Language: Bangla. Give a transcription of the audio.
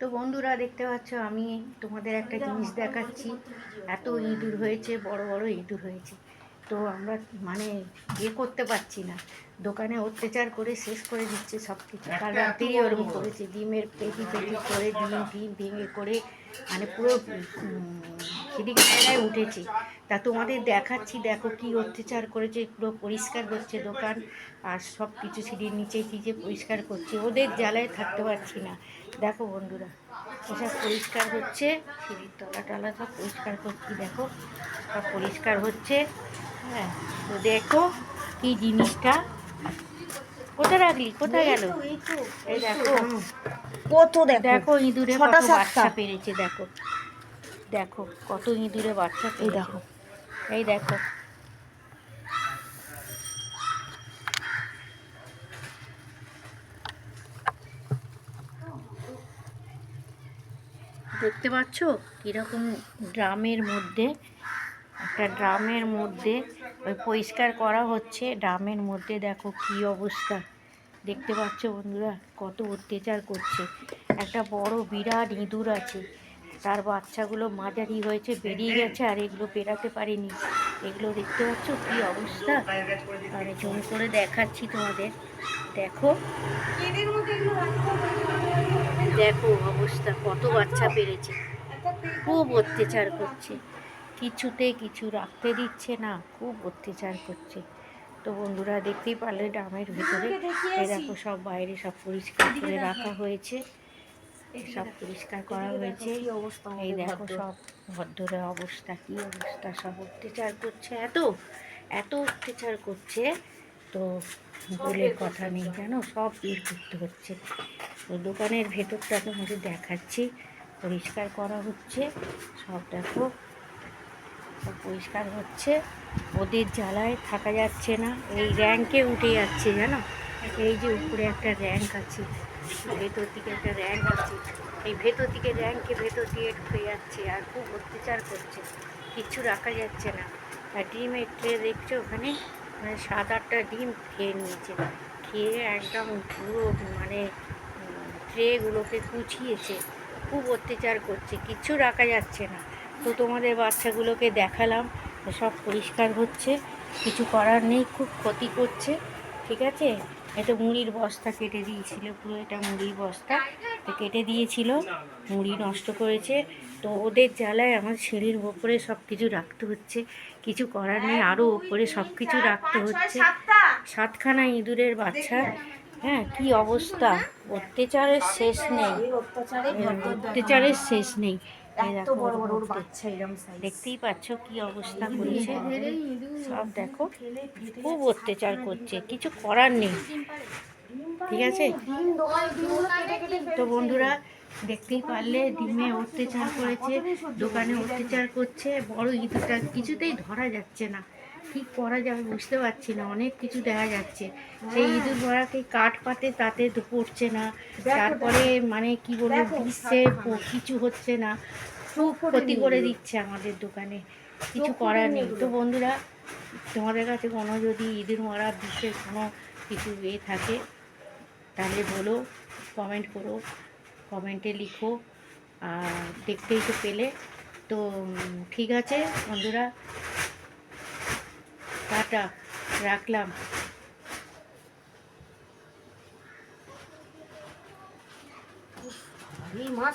তো বন্ধুরা দেখতে পাচ্ছ আমি তোমাদের একটা জিনিস দেখাচ্ছি। এত ইঁদুর হয়েছে বড় বড় ইঁদুর হয়েছে। তো আমরা মানে ইয়ে করতে পারছি না। দোকানে অত্যাচার করে শেষ করে দিচ্ছে সব কিছু কাল রাতেই ওরকম করেছে ডিমের পেটি পেটি করে ডিম ডিম ভেঙে করে মানে পুরো খিদিখানায় উঠেছে। তা তোমাদের দেখাচ্ছি দেখো কি অত্যাচার করেছে পুরো পরিষ্কার করছে দোকান আর সব কিছু সিঁড়ির নিচে টিচে পরিষ্কার করছে। ওদের জ্বালায় থাকতে পারছি না। দেখো বন্ধুরা এসব পরিষ্কার হচ্ছে সিঁড়ির তলা টলা সব পরিষ্কার করছি দেখো সব পরিষ্কার হচ্ছে। হ্যাঁ তো দেখো কি জিনিসটা। কোথায় রাখলি? কোথায় গেল? এই দেখো। কত দেখো। দেখো ইঁদুরে কত বাচ্চা পেরেছে দেখো। দেখো কত ইঁদুরে বাচ্চা এই দেখো। এই দেখো। দেখতে পাচ্ছ? কীরকম ড্রামের মধ্যে একটা ড্রামের মধ্যে ওই পরিষ্কার করা হচ্ছে। ড্রামের মধ্যে দেখো কি অবস্থা। দেখতে পাচ্ছ বন্ধুরা কত অত্যাচার করছে। একটা বড় বিরাট ইঁদুর আছে। তার বাচ্চাগুলো মাঝারি হয়েছে, বেরিয়ে গেছে আর এগুলো বেরাতে পারেনি। এগুলো দেখতে পাচ্ছ কি অবস্থা? আমি জুম করে দেখাচ্ছি তোমাদের। দেখো। দেখো অবস্থা, কত বাচ্চা পেরেছে। খুব অত্যাচার করছে। কিছুতে কিছু রাখতে দিচ্ছে না, খুব অত্যাচার করছে। তো বন্ধুরা দেখতেই পারলে ড্রামের ভিতরে। দেখো সব বাইরে সব পরিষ্কার করে রাখা হয়েছে। সব পরিষ্কার করা হয়েছে। এই দেখো সব ভদ্রের অবস্থা, কি অবস্থা? সব অত্যাচার করছে, এত এত অত্যাচার করছে। তো বলে কথা নেই জানো সব বের করতে হচ্ছে। তো দোকানের ভেতরটা তোমাদের দেখাচ্ছি। পরিষ্কার করা হচ্ছে। সব দেখো, সব পরিষ্কার হচ্ছে। ওদের জ্বালায় থাকা যাচ্ছে না। এই র্যাঙ্কে উঠে যাচ্ছে, জানো? এই যে উপরে একটা র্যাঙ্ক আছে। ভেতর দিকে একটা র্যাঙ্ক আছে। এই ভেতর দিকে র্যাঙ্কে ভেতর দিয়ে ঢুকে যাচ্ছে আর খুব অত্যাচার করছে। কিচ্ছু রাখা যাচ্ছে না। আর ডিমের ট্রে দেখছ ওখানে? মানে সাত আটটা ডিম খেয়ে নিয়েছে। খেয়ে একদম পুরো মানে ট্রেগুলোকে কুচিয়েছে। খুব অত্যাচার করছে। কিচ্ছু রাখা যাচ্ছে না। তো তোমাদের বাচ্চাগুলোকে দেখালাম। সব পরিষ্কার হচ্ছে। কিছু করার নেই। খুব ক্ষতি করছে। ঠিক আছে? এটা মুড়ির বস্তা কেটে দিয়েছিল, পুরো এটা মুড়ির বস্তা। তো কেটে দিয়েছিল, মুড়ি নষ্ট করেছে। তো ওদের জ্বালায় আমার সিঁড়ির ওপরে সব কিছু রাখতে হচ্ছে। কিছু করার নেই আরও ওপরে সব কিছু রাখতে হচ্ছে। সাতখানা ইঁদুরের বাচ্চা হ্যাঁ কি অবস্থা? অত্যাচারের শেষ নেই। অত্যাচারের শেষ নেই। দেখতেই পাচ্ছ কি অবস্থা করেছে। সব দেখো খুব অত্যাচার করছে। কিছু করার নেই। ঠিক আছে? তো বন্ধুরা দেখতেই পারলে ডিমে অত্যাচার করেছে দোকানে অত্যাচার করছে বড় ইঁদুরটা কিছুতেই ধরা যাচ্ছে না। কি করা যাবে বুঝতে পারছি না অনেক কিছু দেখা যাচ্ছে। সেই ইঁদুর ভরাকে কাঠ পাতে তাতে পড়ছে না। তারপরে মানে কি বলব প- কিছু হচ্ছে না। খুব ক্ষতি করে দিচ্ছে আমাদের দোকানে। কিছু করার নেই। তো বন্ধুরা তোমাদের কাছে কোনো যদি ইঁদুর মারা বিশেষ কোনো কিছু এ থাকে তাহলে বলো কমেন্ট করো কমেন্টে লিখো আর দেখতেই তো পেলে। তো ঠিক আছে বন্ধুরা। টাটা রাখলাম। মাছ।